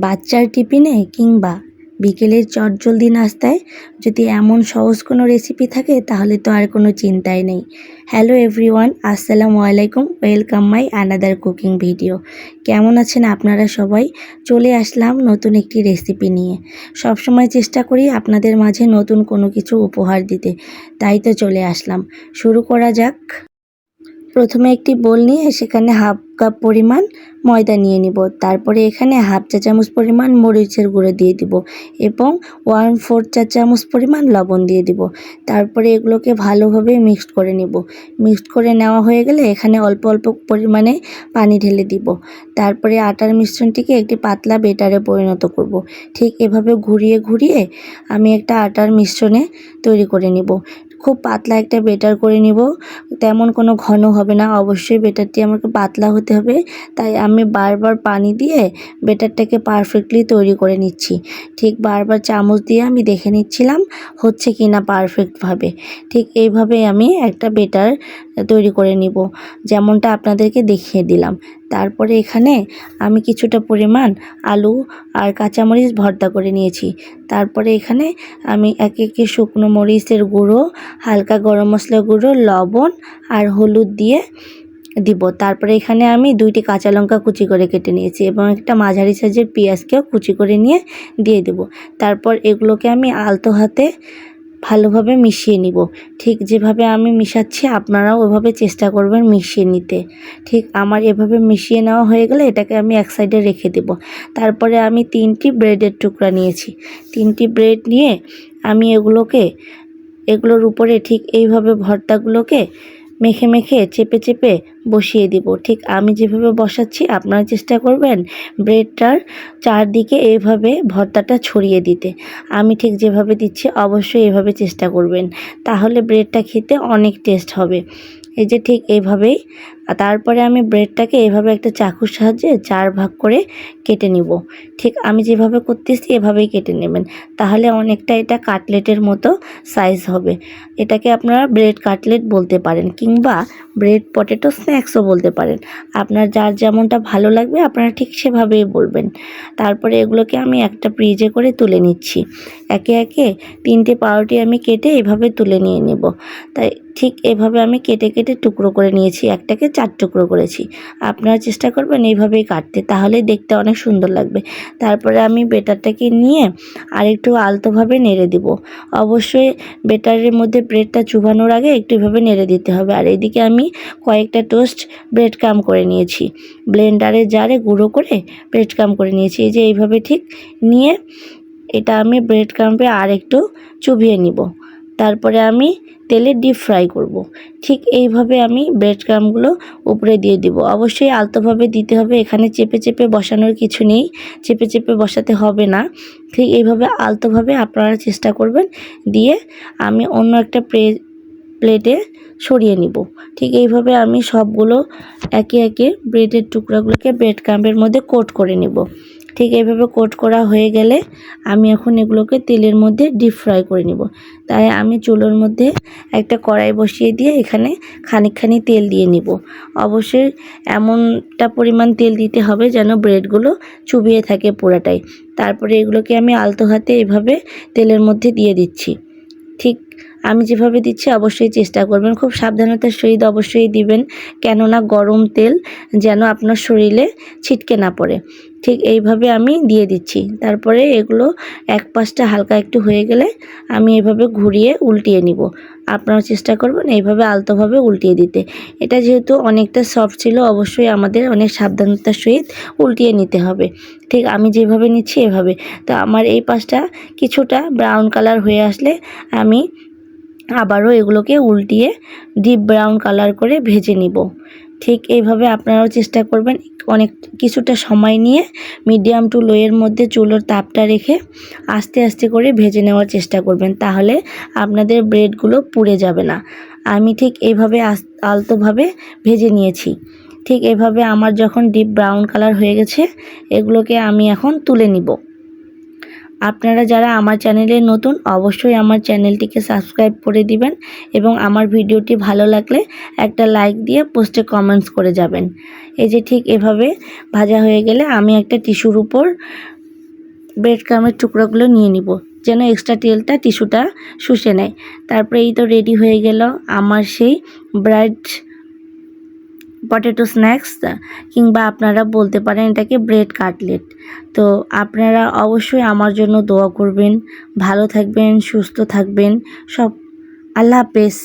বাচ্চার টিফিনে কিংবা বিকেলের চটজলদি নাস্তায় যদি এমন সহজ কোনো রেসিপি থাকে, তাহলে তো আর কোনো চিন্তাই নেই। হ্যালো এভরিওয়ান আসসালামু আলাইকুম welcome my another cooking video কেমন আছেন আপনারা সবাই? চলে আসলাম নতুন একটি রেসিপি নিয়ে। সবসময় চেষ্টা করি আপনাদের মাঝে নতুন কোনো কিছু উপহার দিতে। তাই তো চলে আসলাম। শুরু করা যাক। প্রথমে একটি বোল নিয়ে সেখানে হাফ কাপ পরিমাণ ময়দা নিয়ে নিব। তারপরে এখানে হাফ চা চামচ পরিমাণ মরিচের গুঁড়ো দিয়ে দিব এবং ওয়ান ফোর চা চামচ পরিমাণ লবণ দিয়ে দিব। তারপরে এগুলোকে ভালোভাবে মিক্সড করে নিব। মিক্সড করে নেওয়া হয়ে গেলে এখানে অল্প অল্প পরিমাণে পানি ঢেলে দিব। তারপরে আটার মিশ্রণটিকে একটি পাতলা বেটারে পরিণত করব। ঠিক এভাবে ঘুরিয়ে ঘুরিয়ে আমি একটা আটার মিশ্রণে তৈরি করে নিব। খুব পাতলা একটা বেটার করে নিব। তেমন কোনো ঘন হবে না। অবশ্যই বেটারটি আমাকে পাতলা হতে হবে। তাই আমি বারবার পানি দিয়ে বেটারটাকে পারফেক্টলি তৈরি করে নিচ্ছি। ঠিক বারবার চামচ দিয়ে আমি দেখে নিচ্ছিলাম, হচ্ছে কি না পারফেক্টভাবে ঠিক এইভাবে আমি একটা বেটার তৈরি করে নিব। যেমনটা আপনাদেরকে দেখিয়ে দিলাম। তারপরে এখানে আমি কিছুটা পরিমাণ আলু আর কাঁচামরিচ ভর্তা করে নিয়েছি। তারপরে এখানে আমি একে একে শুকনো মরিচের গুঁড়ো, হালকা গরম মশলা গুঁড়ো, লবণ আর হলুদ দিয়ে দিব। তারপরে এখানে আমি দুইটি কাঁচা লঙ্কা কুচি করে কেটে নিয়েছি এবং একটা মাঝারি সাইজের পেঁয়াজকেও কুচি করে নিয়ে দিয়ে দেব। তারপর এগুলোকে আমি আলতো হাতে ভালোভাবে মিশিয়ে নিব। ঠিক যেভাবে আমি মিশাচ্ছি, আপনারাও ওভাবে চেষ্টা করবেন মিশিয়ে নিতে। ঠিক আমার এভাবে মিশিয়ে নেওয়া হয়ে গেলে এটাকে আমি এক সাইডে রেখে দেব। তারপরে আমি তিনটি ব্রেডের টুকরা নিয়েছি। তিনটি ব্রেড নিয়ে আমি এগুলোকে, এগুলোর উপরে ঠিক এইভাবে ভর্তাগুলোকে মেখে মেখে চেপে চেপে বসিয়ে দিব। ঠিক আমি যেভাবে বসাচ্ছি, আপনারা চেষ্টা করবেন ব্রেডটার চারদিকে এইভাবে ভর্তাটা ছড়িয়ে দিতে। আমি ঠিক যেভাবে দিচ্ছি, অবশ্যই এভাবে চেষ্টা করবেন। তাহলে ব্রেডটা খেতে অনেক টেস্ট হবে। এই যে ঠিক এইভাবেই তারপরে আমি ব্রেডটাকে এইভাবে একটা চাকুর সাহায্যে চার ভাগ করে কেটে নিব। ঠিক আমি যেভাবে করতেছি এভাবেই কেটে নেবেন। তাহলে অনেকটা এটা কাটলেটের মতো সাইজ হবে। এটাকে আপনারা ব্রেড কাটলেট বলতে পারেন কিংবা ব্রেড পটেটো স্ন্যাক্সও বলতে পারেন। আপনার যার যেমনটা ভালো লাগবে আপনারা ঠিক সেভাবেই বলবেন। তারপরে এগুলোকে আমি একটা ফ্রিজে করে তুলে নিচ্ছি। একে একে তিনটে পাউরুটি আমি কেটে এভাবে তুলে নিয়ে নেব। তাই ঠিক এভাবে আমি কেটে কেটে টুকরো করে নিয়েছি, একটাকে চার টুকরো করেছি। আপনারা চেষ্টা করবেন এইভাবেই কাটতে, তাহলে দেখতে অনেক সুন্দর লাগবে। তারপরে আমি বেটারটাকে নিয়ে আর একটু আলতোভাবে নেড়ে দিব। অবশ্যই বেটারের মধ্যে ব্রেডটা চুবানোর আগে একটু এভাবে নেড়ে দিতে হবে। আর এদিকে আমি কয়েকটা টোস্ট ব্রেড কাম করে নিয়েছি। ব্লেন্ডারে জারে গুঁড়ো করে ব্রেড কাম করে নিয়েছি। এই যে এইভাবে ঠিক নিয়ে এটা আমি ব্রেড কাম্পে আর একটু চুবিয়ে নিব। তারপরে আমি তেলে ডিপ ফ্রাই করব। ঠিক এইভাবে আমি ব্রেড ক্রামগুলো উপরে দিয়ে দিব। অবশ্যই আলতোভাবে দিতে হবে। এখানে চেপে চেপে বসানোর কিছু নেই। চেপে চেপে বসাতে হবে না। ঠিক এইভাবে আলতোভাবে আপনারা চেষ্টা করবেন দিয়ে আমি অন্য একটা প্লে, প্লেটে সরিয়ে নিব। ঠিক এইভাবে আমি সবগুলো একে একে ব্রেডের টুকরাগুলোকে ব্রেড ক্রাম্পের মধ্যে কোট করে নিব। ঠিক এইভাবে কোট করা হয়ে গেলে আমি এখন এগুলোকে তেলের মধ্যে ডিপ ফ্রাই করে নিব। তাই আমি চুলোর মধ্যে একটা কড়াই বসিয়ে দিয়ে এখানে খানিকখানি তেল দিয়ে নিব। অবশ্যই এমনটা পরিমাণ তেল দিতে হবে যেন ব্রেডগুলো চুবিয়ে থাকে পুরাটাই। তারপরে এগুলোকে আমি আলতো হাতে এভাবে তেলের মধ্যে দিয়ে দিচ্ছি। ঠিক আমি যেভাবে দিচ্ছি অবশ্যই চেষ্টা করবেন। খুব সাবধানতার সহিত অবশ্যই দিবেন। কেননা গরম তেল যেন আপনার শরীরে ছিটকে না পড়ে। ঠিক এইভাবে আমি দিয়ে দিচ্ছি। তারপরে এগুলো এক পাশটা হালকা একটু হয়ে গেলে আমি এভাবে ঘুরিয়ে উল্টিয়ে নিব। আপনারা চেষ্টা করবেন এইভাবে আলতোভাবে উল্টিয়ে দিতে। এটা যেহেতু অনেকটা সফট ছিল, অবশ্যই আমাদের অনেক সাবধানতার সহিত উল্টিয়ে নিতে হবে। ঠিক আমি যেভাবে নিচ্ছি এভাবে। তো আমার এই পাশটা কিছুটা ব্রাউন কালার হয়ে আসলে আমি আবারও এগুলোকে উল্টিয়ে ডিপ ব্রাউন কালার করে ভেজে নিব। ঠিক এইভাবে আপনারাও চেষ্টা করবেন অনেক কিছুটা সময় নিয়ে মিডিয়াম টু লোয়ের মধ্যে চুলোর তাপটা রেখে আস্তে আস্তে করে ভেজে নেওয়ার চেষ্টা করবেন, তাহলে আপনাদের ব্রেডগুলো পুড়ে যাবে না। আমি ঠিক এইভাবে আলতোভাবে ভেজে নিয়েছি। ঠিক এভাবে আমার যখন ডিপ ব্রাউন কালার হয়ে গেছে, এগুলোকে আমি এখন তুলে নিব। আপনারা যারা আমার চ্যানেলে নতুন, অবশ্যই আমার চ্যানেলটিকে সাবস্ক্রাইব করে দিবেন এবং আমার ভিডিওটি ভালো লাগলে একটা লাইক দিয়ে পোস্টে কমেন্টস করে যাবেন। এই যে ঠিক এভাবে ভাজা হয়ে গেলে আমি একটা টিস্যুর উপর ব্রেড ক্রামের টুকরোগুলো নিয়ে নিব, যেন এক্সট্রা তেলটা টিস্যুটা শুষে নেয়। তারপরে এই তো রেডি হয়ে গেল আমার সেই ব্রেড পটেটো স্ন্যাক্স কিংবা আপনারা বলতে পারেন এটাকে ব্রেড কাটলেট তো আপনারা অবশ্যই আমার জন্য দোয়া করবেন। ভালো থাকবেন, সুস্থ থাকবেন। সব আল্লাহ হাফেজ।